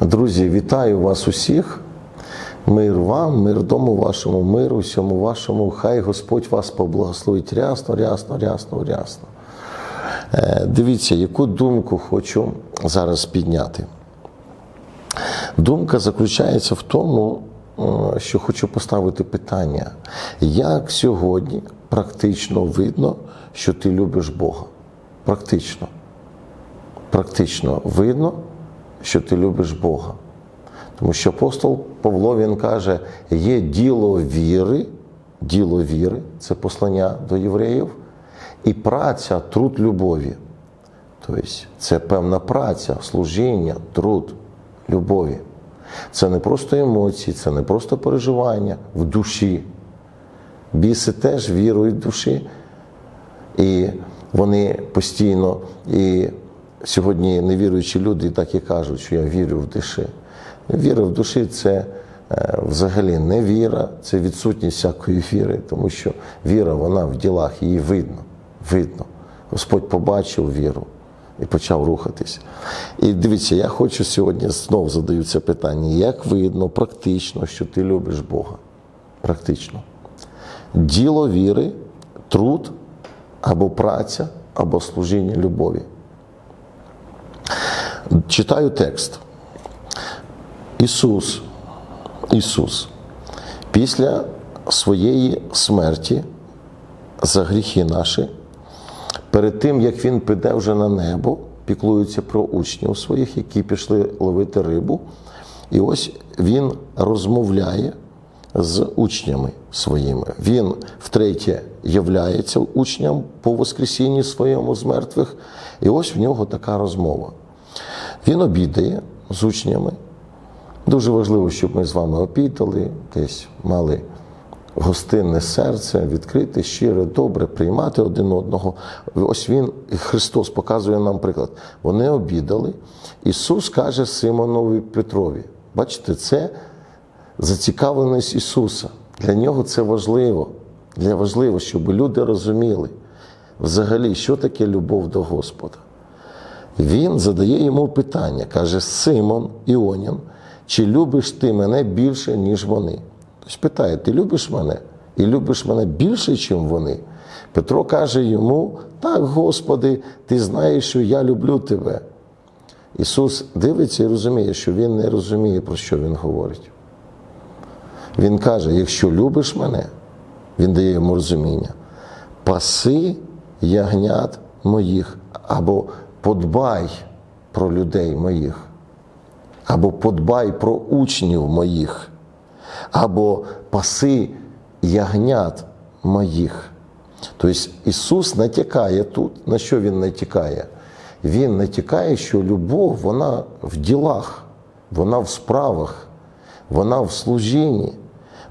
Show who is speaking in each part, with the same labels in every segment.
Speaker 1: Друзі, вітаю вас усіх. Мир вам, мир дому вашому, мир усьому вашому. Хай Господь вас поблагословить рясно, рясно, рясно, рясно. Е, Дивіться, яку думку хочу зараз підняти. Думка заключається в тому, е, що хочу поставити питання, як сьогодні практично видно, що ти любиш Бога? Практично. Практично видно, що ти любиш Бога. Тому що апостол Павло він каже, є діло віри, діло віри, це послання до євреїв, і праця, труд любові. Тобто це певна праця, служіння, труд любові. Це не просто емоції, це не просто переживання в душі. Біси теж вірують в душі, і вони постійно, і сьогодні невіруючі люди так і кажуть, що я вірю в душі. Віра в душі це е, взагалі не віра, це відсутність всякої віри, тому що віра, вона в ділах, її видно. видно. Господь побачив віру і почав рухатись. І дивіться, я хочу сьогодні знову задаю це питання: як видно практично, що ти любиш Бога? Практично. Діло віри, труд або праця, або служіння любові. Читаю текст. Ісус, Ісус, після своєї смерті за гріхи наші, перед тим, як Він піде вже на небо, піклується про учнів своїх, які пішли ловити рибу. І ось Він розмовляє з учнями своїми. Він втретє являється учням по Воскресінні своєму з мертвих. І ось в нього така розмова. Він обідає з учнями. Дуже важливо, щоб ми з вами обідали, десь мали гостинне серце, відкрите, щире, добре, приймати один одного. Ось він, Христос показує нам приклад. Вони обідали. Ісус каже Симонові Петрові. Бачите, це зацікавленість Ісуса. Для нього це важливо. Для важливо, щоб люди розуміли взагалі, що таке любов до Господа. Він задає йому питання, каже: Симон Іонін, чи любиш ти мене більше, ніж вони? Тобто питає, ти любиш мене і любиш мене більше, ніж вони? Петро каже йому: Так, Господи, ти знаєш, що я люблю тебе. Ісус дивиться і розуміє, що Він не розуміє, про що Він говорить. Він каже: якщо любиш мене, Він дає йому розуміння, паси ягнят моїх, або подбай про людей моїх, або подбай про учнів моїх, або паси ягнят моїх. Тобто Ісус натякає тут, на що Він натякає? Він натякає, що любов, вона в ділах, вона в справах, вона в служінні,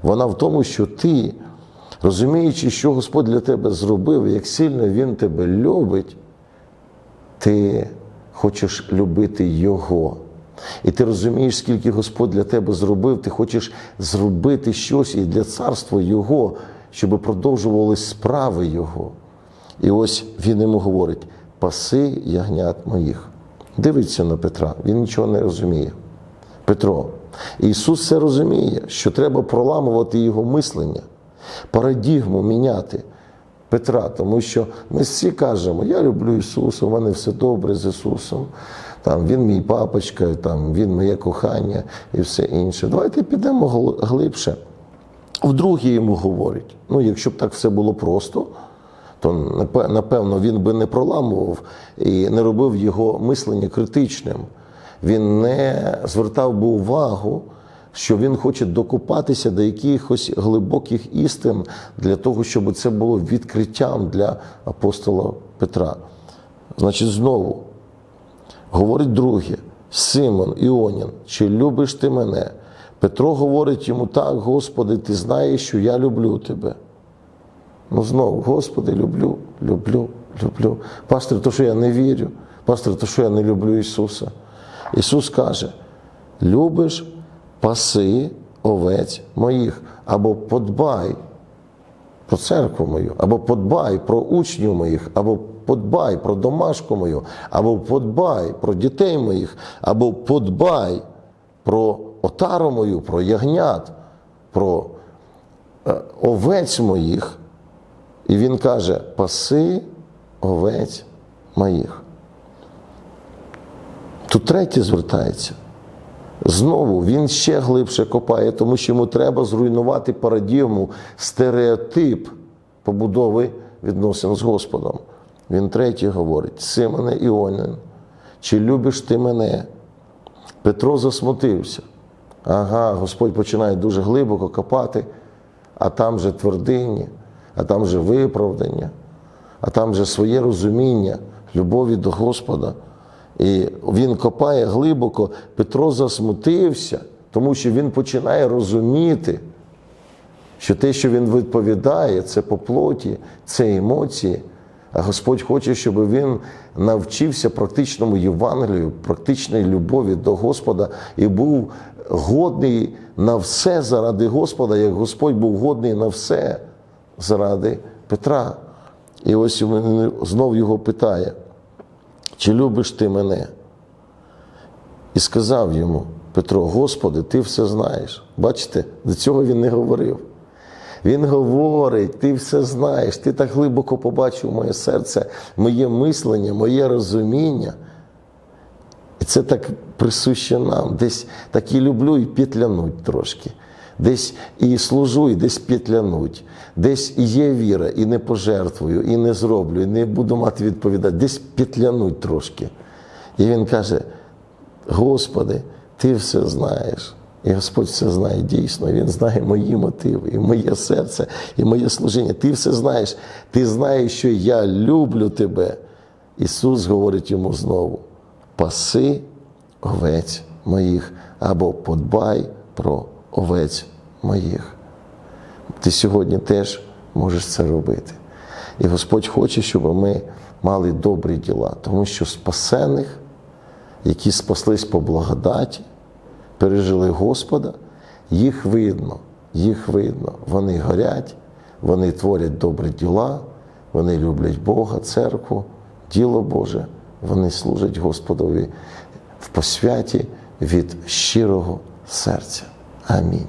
Speaker 1: вона в тому, що ти, розуміючи, що Господь для тебе зробив, як сильно Він тебе любить, ти хочеш любити Його. І ти розумієш, скільки Господь для тебе зробив, ти хочеш зробити щось і для царства Його, щоб продовжувались справи Його. І ось він йому говорить: паси ягнят моїх. Дивиться на Петра, він нічого не розуміє. Петро, Ісус це розуміє, що треба проламувати його мислення, парадігму міняти Петра, тому що ми всі кажемо, я люблю Ісуса, у мене все добре з Ісусом. Там Він мій папочка, там, Він моє кохання і все інше. Давайте підемо глибше. Вдруге йому говорять, ну якщо б так все було просто, то напевно він би не проламував і не робив його мислення критичним. Він не звертав би увагу, що він хоче докопатися до якихось глибоких істин для того, щоб це було відкриттям для апостола Петра. Значить, знову говорить друге, Симон Іонін, чи любиш ти мене? Петро говорить йому так, Господи, ти знаєш, що я люблю тебе. Ну знову, Господи, люблю, люблю, люблю. Пастор, то що я не вірю, пастор, то що я не люблю Ісуса. Ісус каже: любиш, паси овець моїх, або подбай про церкву мою, або подбай про учнів моїх, або подбай про домашку мою, або подбай про дітей моїх, або подбай про отару мою, про ягнят, про е, овець моїх. І він каже: паси овець моїх. Тут третє звертається. Знову він ще глибше копає, тому що йому треба зруйнувати парадігму, стереотип побудови відносин з Господом. Він третє говорить: Симоне Іонин, чи любиш ти мене? Петро засмутився. Ага, Господь починає дуже глибоко копати, а там же твердині, а там же виправдання, а там же своє розуміння любові до Господа. І він копає глибоко. Петро засмутився, тому що він починає розуміти, що те, що він відповідає, це по плоті, це емоції. А Господь хоче, щоб він навчився практичному Євангелію, практичної любові до Господа і був годний на все заради Господа, як Господь був годний на все заради Петра. І ось він знов його питає, чи любиш ти мене? І сказав йому Петро: Господи, ти все знаєш. Бачите, до цього він не говорив. Він говорить, ти все знаєш, ти так глибоко побачив моє серце, моє мислення, моє розуміння. І це так присуще нам. Десь так і люблю і петлянуть трошки. Десь і служу, і десь петлянуть. Десь і є віра, і не пожертвую, і не зроблю, і не буду мати відповідати. Десь петлянуть трошки. І він каже: Господи, ти все знаєш. І Господь все знає дійсно. Він знає мої мотиви, і моє серце, і моє служіння. Ти все знаєш. Ти знаєш, що я люблю тебе. Ісус говорить йому знову: паси овець моїх, або подбай про овець моїх. Ти сьогодні теж можеш це робити. І Господь хоче, щоб ми мали добрі діла, тому що спасених, які спаслись по благодаті, пережили Господа, їх видно, їх видно. Вони горять, вони творять добрі діла, вони люблять Бога, церкву, діло Боже, вони служать Господові в посвяті від щирого серця. Амінь.